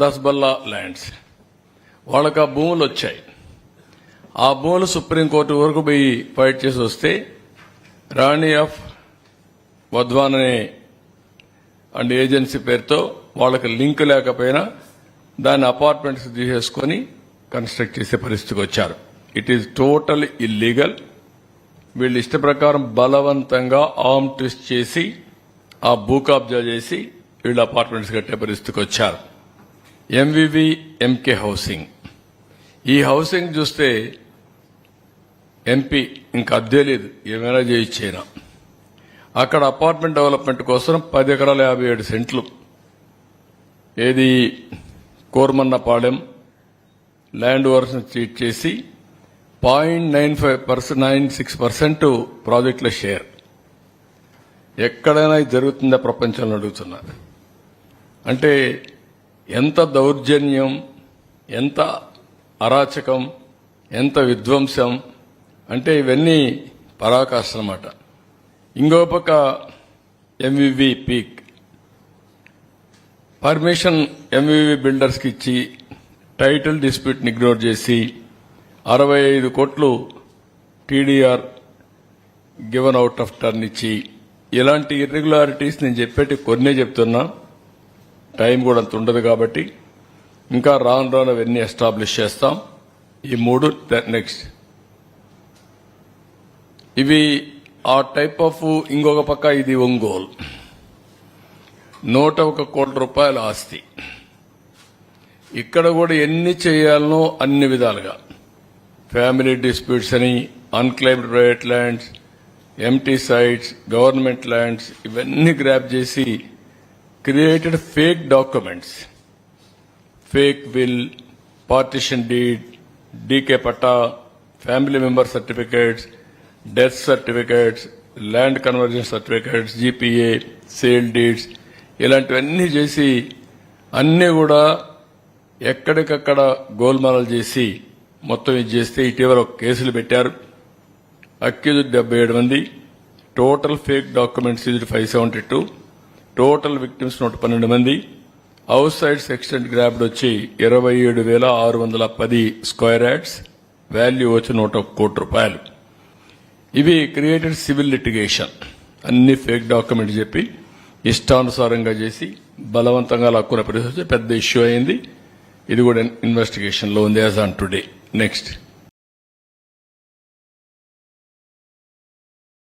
Daspalla lands. వాళ్ళకి ఆ భూములు వచ్చాయి. ఆ భూములు సుప్రీంకోర్టు వరకు పోయి ఫైట్ చేసి వస్తే రాణి ఆఫ్ వద్వాన్ అనే అండ్ ఏజెన్సీ పేరుతో వాళ్ళకి లింక్ లేకపోయినా దాన్ని అపార్ట్మెంట్స్ తీసేసుకొని కన్స్ట్రక్ట్ చేసే పరిస్థితికి వచ్చారు. ఇట్ ఈస్ టోటల్ ఇల్లీగల్ వీళ్ళు ఇష్ట ప్రకారం బలవంతంగా ఆమ్ ట్విస్ట్ చేసి ఆ భూ కబ్జా చేసి వీళ్ళు అపార్ట్మెంట్స్ కట్టే పరిస్థితికి వచ్చారు. ఎంవివి ఎంకే హౌసింగ్ ఈ హౌసింగ్ చూస్తే ఎంపీ ఇంకా అద్దె లేదు. ఏమైనా చేయించైనా అక్కడ అపార్ట్మెంట్ డెవలప్మెంట్ కోసం పది ఎకరాల యాభై ఏడు సెంట్లు. ఏది కోరమన్నపాలెం ల్యాండ్ ఓవర్స్ చీట్ చేసి point nine five percent nine six percent ప్రాజెక్టుల షేర్ ఎక్కడైనా ఇది జరుగుతుందా ప్రపంచంలో అడుగుతున్నారు అంటే ఎంత దౌర్జన్యం ఎంత అరాచకం ఎంత విధ్వంసం అంటే ఇవన్నీ పరాకాష్ట అన్నమాట ఇంకో పక్క ఎంవివి పీక్ పర్మిషన్ ఎంవివి బిల్డర్స్కి ఇచ్చి టైటిల్ డిస్ప్యూట్ని ఇగ్నోర్ చేసి అరవై ఐదు కోట్లు TDR given out of turn ఇచ్చి ఇలాంటి ఇర్రెగ్యులారిటీస్ నేను చెప్పేటి కొన్నే చెప్తున్నా. టైం కూడా అంత ఉండదు కాబట్టి ఇంకా రాను రాను అవన్నీ ఎస్టాబ్లిష్ చేస్తాం. ఈ మూడు నెక్స్ట్. ఇవి ఆ టైప్ ఆఫ్ ఇంకొక పక్క ఇది ఒంగోలు. నూట ఒక కోట్ల రూపాయల ఆస్తి. ఇక్కడ కూడా ఎన్ని చేయాలనో అన్ని విధాలుగా. ఫ్యామిలీ డిస్ప్యూట్స్ అని unclaimed private lands empty sites government lands ఇవన్నీ గ్రాప్ చేసి created fake documents fake will partition deed DK patta family member certificates death certificates land conversion certificates GPA sale deeds ఇలాంటివన్నీ చేసి అన్నీ కూడా ఎక్కడికక్కడ గోల్మాలలు చేసి మొత్తం ఇది చేస్తే ఇటీవల ఒక కేసులు పెట్టారు. అక్యూజ్ డెబ్బై ఏడు మంది. టోటల్ ఫేక్ డాక్యుమెంట్స్ ఇది five seventy two total victims నూట పన్నెండు మంది. అవుట్ సైడ్ ఎక్స్టెంట్ గ్రాబ్డ్ వచ్చి ఇరవై ఏడు వేల ఆరు వందల పది స్క్వేర్ యాడ్స్. వాల్యూ వచ్చి నూట ఒక కోటి రూపాయలు. ఇవి క్రియేటెడ్ సివిల్ లిటిగేషన్. అన్ని ఫేక్ డాక్యుమెంట్ చెప్పి ఇష్టానుసారంగా చేసి బలవంతంగా లాక్కునే పరిస్థితి పెద్ద ఇష్యూ అయింది. ఇది కూడా ఇన్వెస్టిగేషన్లో ఉంది యాజ్ ఆన్ టుడే. నెక్స్ట్.